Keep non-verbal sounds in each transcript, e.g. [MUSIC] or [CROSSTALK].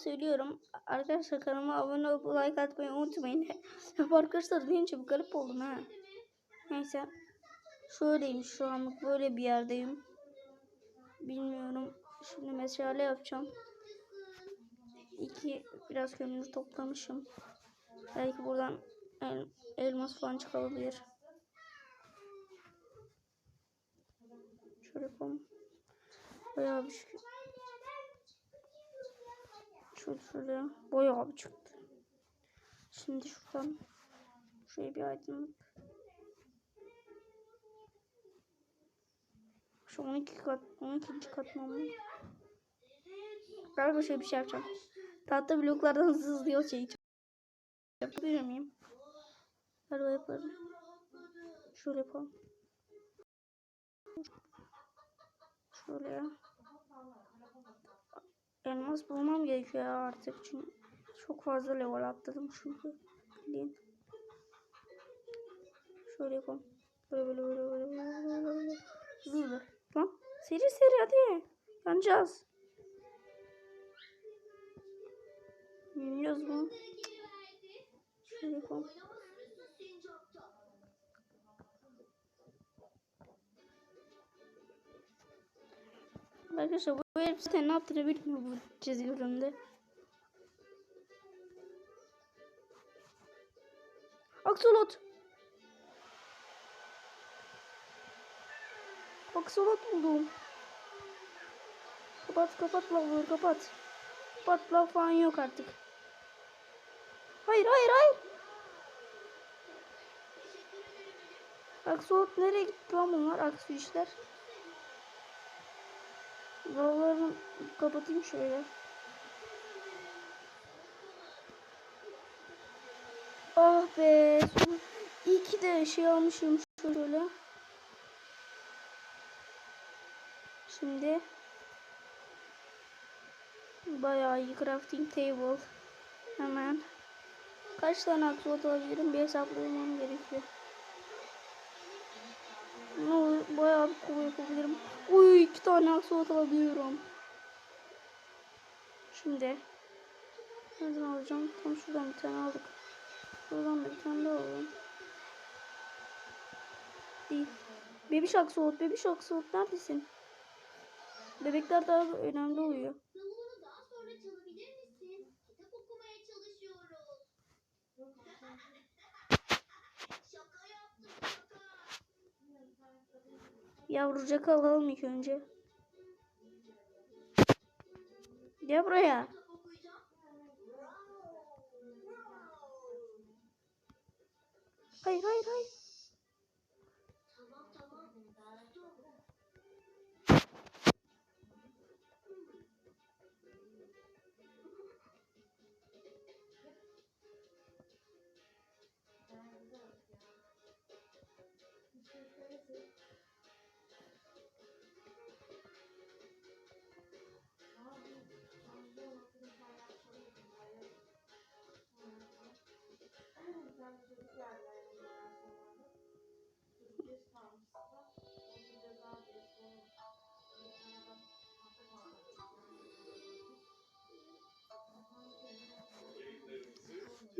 söylüyorum. Arkadaşlar kanalıma abone olup like atmayı unutmayın. [LAUGHS] Arkadaşlar deyince bir garip oldum ha. Neyse. Şöyleyim şu anlık böyle bir yerdeyim. Bilmiyorum. Şimdi meşale yapacağım. İki biraz kömür toplamışım. Belki buradan el, elmas falan çıkabilir. Şöyle yapalım. Bayağı bir şey. Şöyle şöyle. Bayağı çıktı. Şimdi şuradan şuraya bir aydınlık. Şu 12 kat, 12. katman mı? Galiba şöyle bir şey yapacağım. Tahta bloklardan hızlı hızlı yol çekeceğim. Yapabilir miyim? Galiba yaparım. Şöyle yapalım. Şöyle. Elmas bulmam gerekiyor artık çünkü çok fazla level atladım çünkü. Bilin. Şöyle yapalım. Böyle böyle böyle böyle böyle böyle. Hızlı hızlı. Lan seri seri hadi. Yanacağız. Yanacağız mı? Şöyle yapalım. Arkadaşlar bu herif zaten ne yaptığını bilmiyor bu çizgi bölümde. Aksolot. Aksolot buldum. Kapat kapat lavları kapat. Kapat lav falan yok artık. Hayır hayır hayır. Aksolot nereye gitti lan bunlar? Aksu işler. Lavlarını kapatayım şöyle. Ah be. İyi ki de şey almışım şöyle. Şimdi bayağı iyi crafting table. Hemen kaç tane aksiyot alabilirim bir hesaplamam gerekiyor. Ne bayağı bir kova yapabilirim. Uy iki tane aksiyot alabiliyorum. Şimdi nereden alacağım? Tam şuradan bir tane aldık. Şuradan da bir tane daha alalım. Değil. Bebiş aksiyot, bebiş aksiyot neredesin? Bebekler daha önemli oluyor. Yavrucak alalım ilk önce. Gel buraya. Hayır hayır hayır.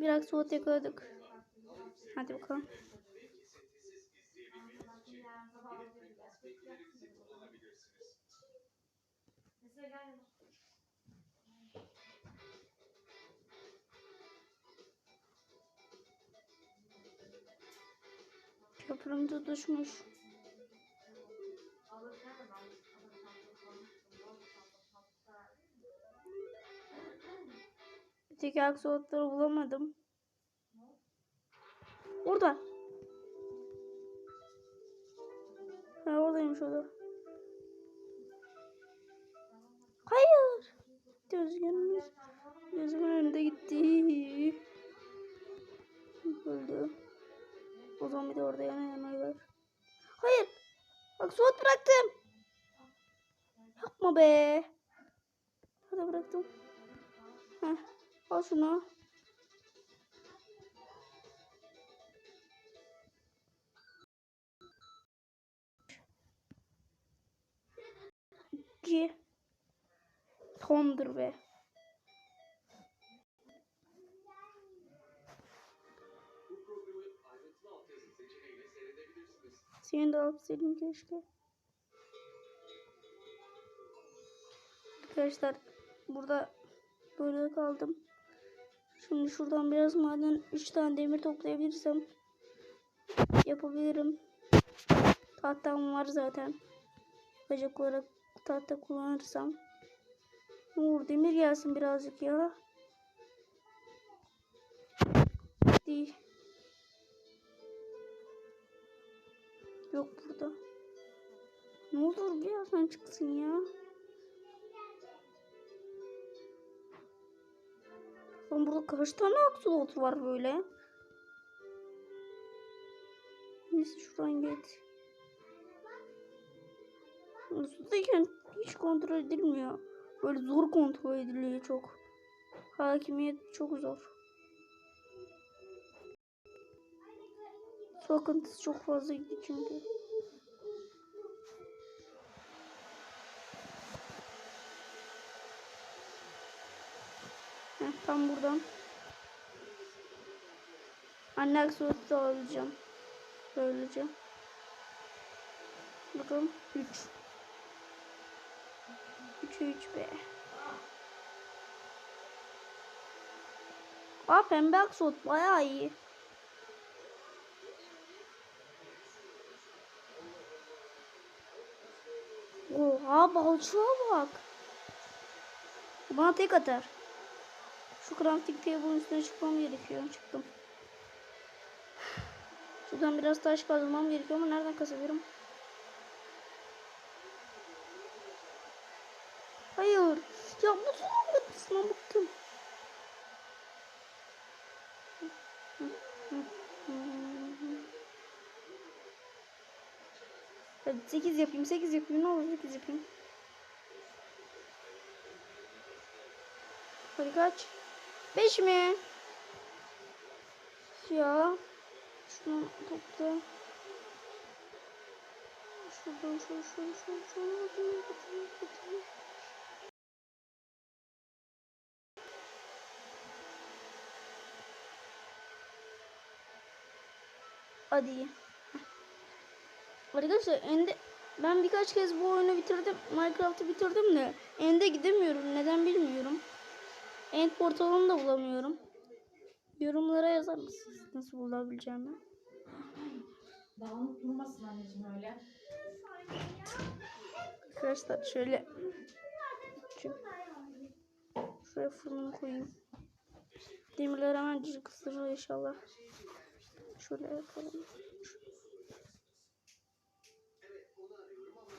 Biraz soğut yakaladık. Hadi bakalım. Köprüm tutuşmuş. Tek aksolotları bulamadım. Orada. Ha oradaymış o da. Hayır. Gözümün, gözümün önünde gitti. Öldü. O zaman bir de orada yana yanıyorlar. Hayır. Bak suat bıraktım. Yapma be. Hadi bıraktım. Al şunu. İki tondur be. Seni de alsaydım keşke. Arkadaşlar burada böyle kaldım. Şimdi şuradan biraz maden 3 tane demir toplayabilirsem yapabilirim. Tahtam var zaten. Bacak olarak tahta kullanırsam. Uğur demir gelsin birazcık ya. Değil. Yok burada. Ne olur birazdan çıksın ya. Lan burada kaç tane aksolot var böyle? Neyse şuradan geç. Sudayken hiç kontrol edilmiyor. Böyle zor kontrol ediliyor çok. Hakimiyet çok zor. Su akıntısı çok fazla çünkü. Tam buradan. Anne da alacağım. Böylece. Bakalım 3. 3'e 3 be. Aa pembe aksolot bayağı iyi. Oha balçığa bak. Bana tek atar. Şu crafting table'ın üstüne çıkmam gerekiyor. Çıktım. Şuradan biraz taş kazmam gerekiyor ama nereden kazabilirim? Hayır. Ya bu son kısmına bıktım. Hadi 8 yapayım, 8 yapayım. Ne olur 8 yapayım. Hadi kaç? 5 mi? Ya. Şunu topla. Şuradan şunu şunu şunu şunu şunu şunu şunu Hadi. Arkadaşlar ende ben birkaç kez bu oyunu bitirdim. Minecraft'ı bitirdim de ende gidemiyorum. Neden bilmiyorum. End portalını da bulamıyorum. Yorumlara yazar mısınız nasıl bulabileceğimi? Dağınık durmasın anneciğim öyle. Arkadaşlar şöyle şu- şuraya fırını koyayım. Demirler hemen ısırır inşallah. Şöyle yapalım.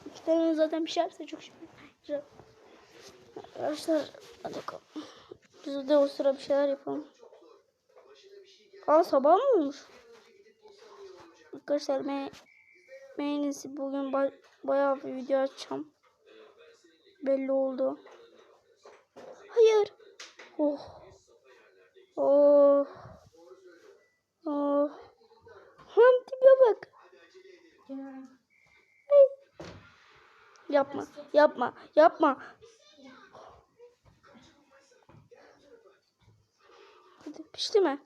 İki tane zaten pişerse çok şey. Arkadaşlar hadi bakalım. De o sıra bir şeyler yapalım. Aa sabah mı olmuş? Arkadaşlar en iyisi bugün ba bayağı bir video açacağım. Belli oldu. Hayır. Oh. Oh. Oh. Lan tipe bak. Gel. Yapma. Yapma. Yapma. Hadi pişti mi?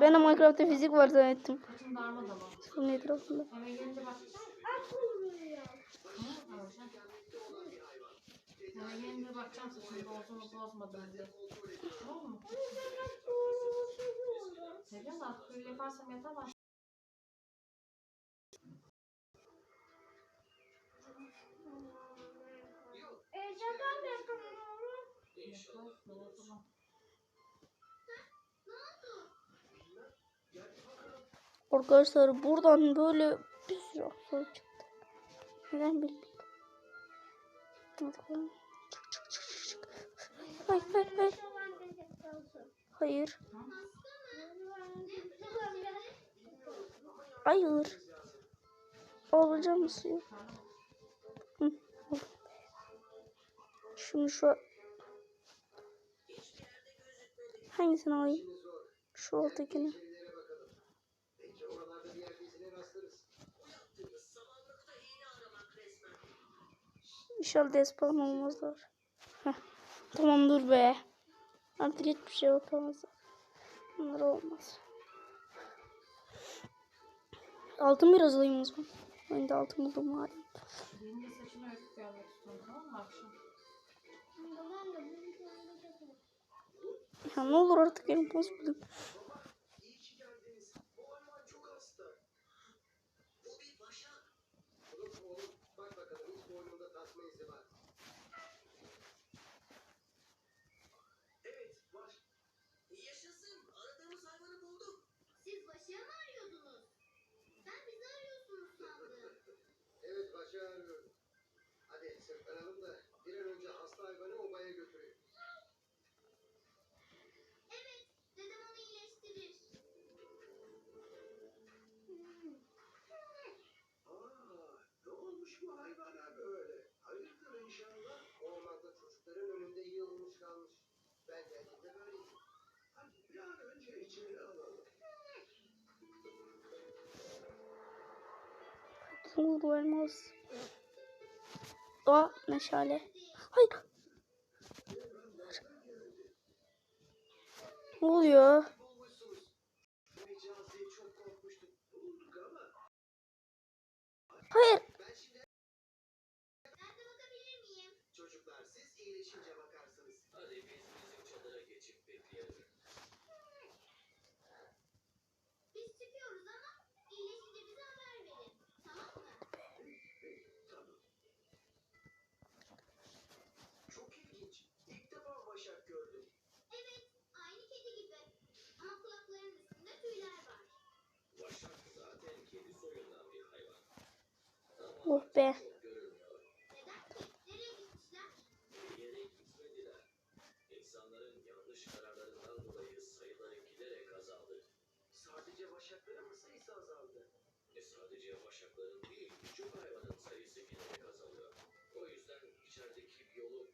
Ben de Minecraft'ta fizik var zannettim. Saçını darma dama. Bunun etrafında. Eve gelince bak. Hı, alacağım. Arkadaşlar buradan böyle bir sürü akıl çıktı. Neden bilmiyorum. Çık çık çık çık. Hayır hayır hayır. Hayır. Hayır. Alacağım mı suyu? Şimdi şu Hangisini alayım? Şu alttakini. İnşallah despawn olmazlar. Heh. Tamam dur be. Artık hiçbir şey yapamazlar. Bunlar olmaz. Altın biraz alayım o zaman. Ben de altın buldum var. Benim de saçımı örtüp gelmek istiyorum tamam mı akşam? Ya ne olur artık poz bulayım. İyi ki geldiniz. Bu hayvan çok hasta. Bu bir başak. Oğlum oğlum bak bakalım hiç boynunda tasma izi var. Evet var. Yaşasın. Aradığımız hayvanı bulduk. Siz başa mı arıyordunuz? Ben bizi arıyorsunuz sandım. Başa arıyorum. Hadi sırtlanalım da bir an önce hasta hayvanı obaya götürelim. Evet, dedem onu iyileştirir. Aa, ne olmuş bu hayvana böyle? Hayırdır inşallah? Ormanda çocukların önünde yığılmış kalmış. Ben geldiğimde böyleydi. Hadi bir an önce içeri alalım. Olur elmas. Aa meşale. Hayır. Ne oluyor?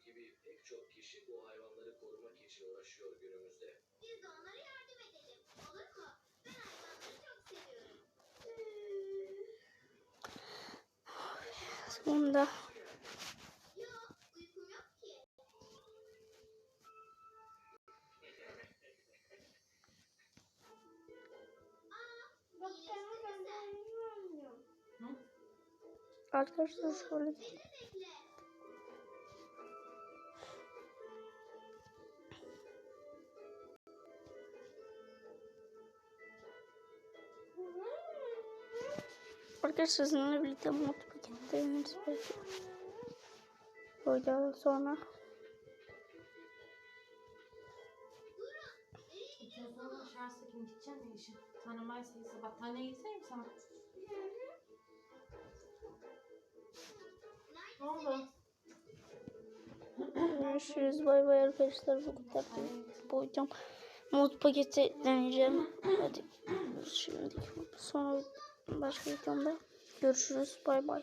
Gibi pek çok kişi bu hayvanları korumak için uğraşıyor günümüzde. Biz de onlara yardım edelim. Olur mu? Ben hayvanları çok seviyorum. Sonunda. Yok, uykum yok ki. Aa, iyileştin sen. Hı? Arkadaşlar şöyle. Arkadaşlar sizinle birlikte mod paketlerimiz belki. Koyacağız sonra. Telefonun şarj sakın gideceğim ya işe. Tanımay sayısı. Bak taneye gitsene mi sana? Ne oldu? Görüşürüz. Bay bay arkadaşlar. Bu kadar koyacağım. Mod paketi deneyeceğim. Hadi şimdi sonra başka videomda görüşürüz. Bay bay.